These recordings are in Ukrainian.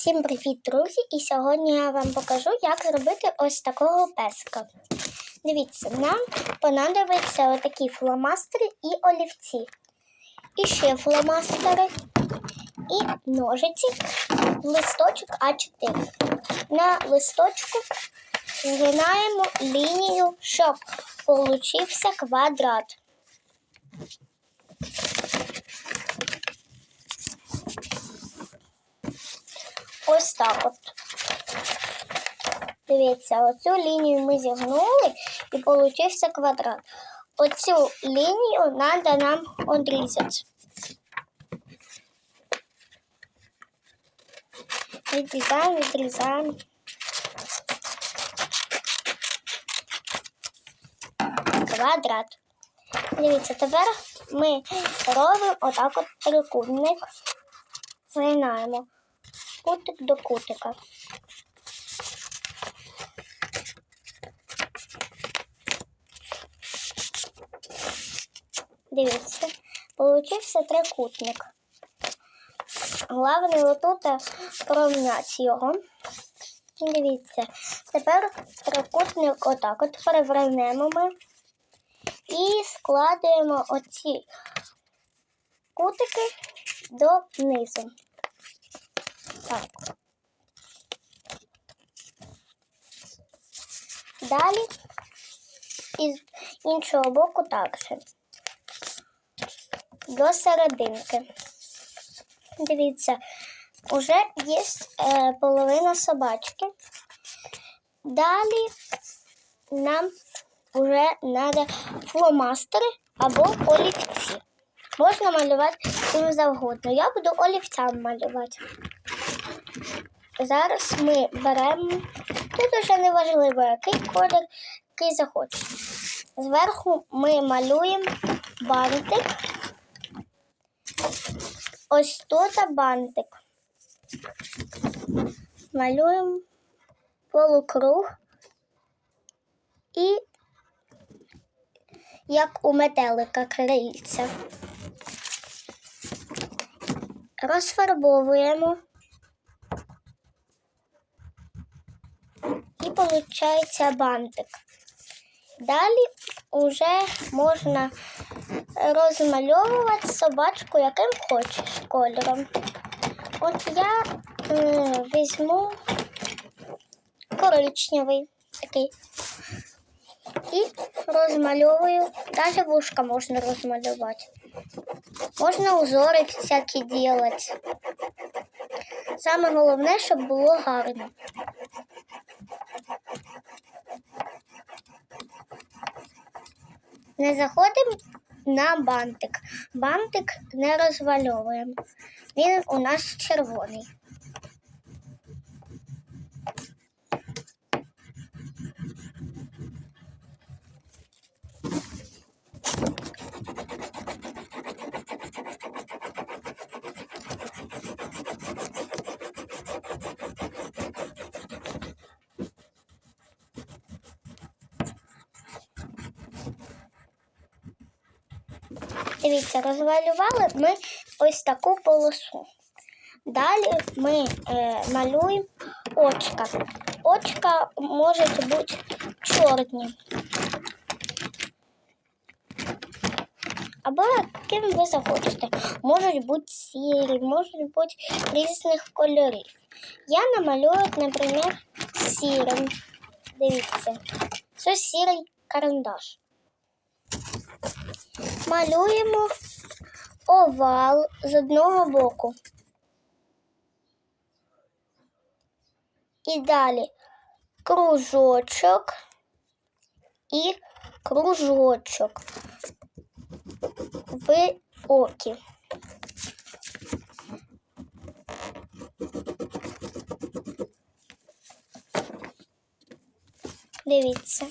Всім привіт, друзі! І сьогодні я вам покажу, як зробити ось такого песика. Дивіться, нам понадобиться отакі фломастери і олівці. І ще фломастери, і ножиці, листочок А4. На листочку згинаємо лінію, щоб получився квадрат. Ось так от. Дивіться, оцю лінію ми зігнули і получився квадрат. Оцю лінію треба нам одрізати. Відрізаємо, відрізаємо. Квадрат. Дивіться, тепер ми робимо отак от трикутник. Згинаємо кутик до кутика. Дивіться, получився трикутник. Головне отут порівняти його. Дивіться, тепер трикутник отак от перевернемо ми і складуємо оці кутики донизу. Так. Далі із іншого боку також. До серединки. Дивіться, вже є е, половина собачки. Далі нам вже треба фломастери або олівці. Можна малювати чим завгодно. Я буду олівцям малювати. Зараз ми беремо, тут вже не важливо, який колір, який захочеш. Зверху ми малюємо бантик. Ось тут бантик. Малюємо полукруг і як у метелика крильця. Розфарбовуємо. І виходить бантик. Далі вже можна розмальовувати собачку яким хочеш кольором. От я м, візьму коричневий такий і розмальовую. Навіть вушка можна розмалювати. Можна узори всякі робити. Саме головне, щоб було гарно. Не заходимо на бантик. Бантик не розвальовуємо. Він у нас червоний. Дивіться, розвалювали ми ось таку полосу. Далі ми е, малюємо очка. Очка можуть бути чорні. Або яким ви захочете. Можуть бути сірі, можуть бути різних кольорів. Я намалюю, наприклад, сірим. Дивіться, це сірий карандаш малюємо овал з одного боку. І далі кружочок і кружочок в окі. Дивіться.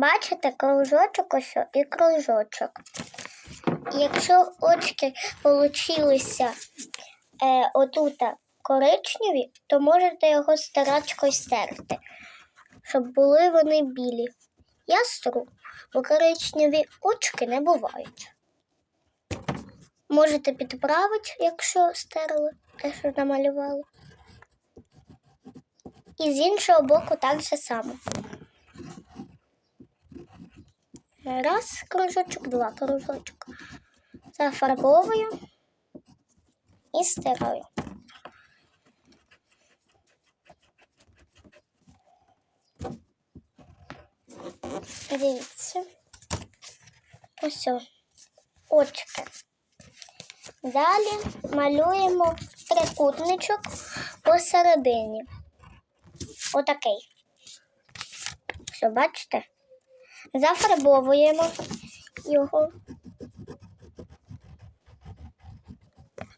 Бачите, кружочок ось і кружочок. Якщо очки получилися е, отута коричневі, то можете його старачкою стерти, щоб були вони білі. Я стру, бо коричневі очки не бувають. Можете підправити, якщо стерли те, що намалювали. І з іншого боку так же само. Раз кружочок, два кружочок. Зафарбовую і стираю. Дивіться. Ось. Очки. Далі малюємо трикутничок посередині. Отакий. Все, бачите? Зафарбовуємо його.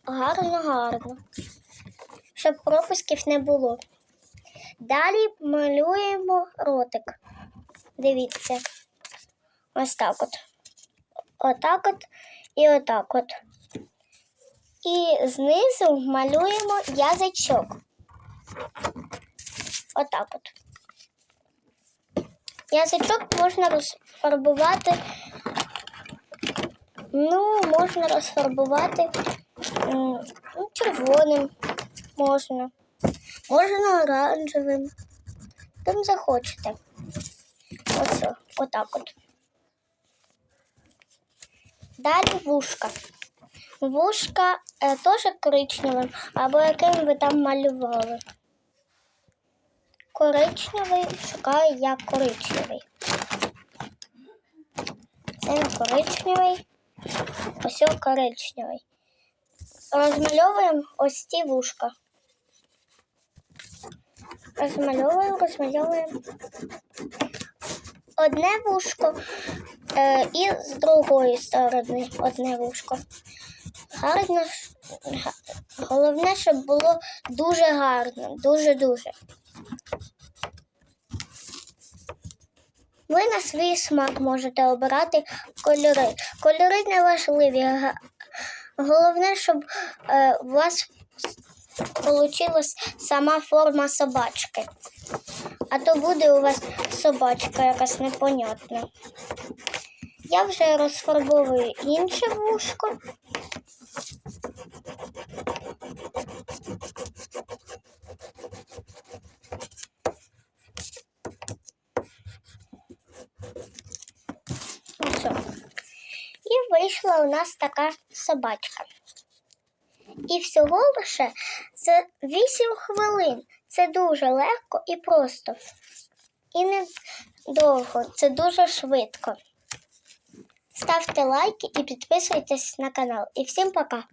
Гарно, гарно. Щоб пропусків не було. Далі малюємо ротик. Дивіться. Ось так от. Отак от і отак от. І знизу малюємо язичок. Отак от. Язичок можна розфарбувати. Ну, можна розфарбувати ну, червоним можна. Можна оранжевим. Ким захочете. Ось, отак от. Далі вушка. Вушка е, теж коричневим, або яким ви там малювали. Коричневий шукаю я коричневий. Це не коричневий. Ось коричневий. Розмальовуємо ось ці вушка. Розмальовуємо, розмальовуємо. Одне вушко е, і з другої сторони одне вушко. Гарно. Головне, щоб було дуже гарно, дуже-дуже. Ви на свій смак можете обирати кольори. Кольори не важливі. Головне, щоб е, у вас вийшла сама форма собачки. А то буде у вас собачка якась непонятна. Я вже розфарбовую інше вушко. Все. І вийшла у нас така собачка. І всього лише за 8 хвилин. Це дуже легко і просто. І не довго, це дуже швидко. Ставте лайки і підписуйтесь на канал. І всім пока!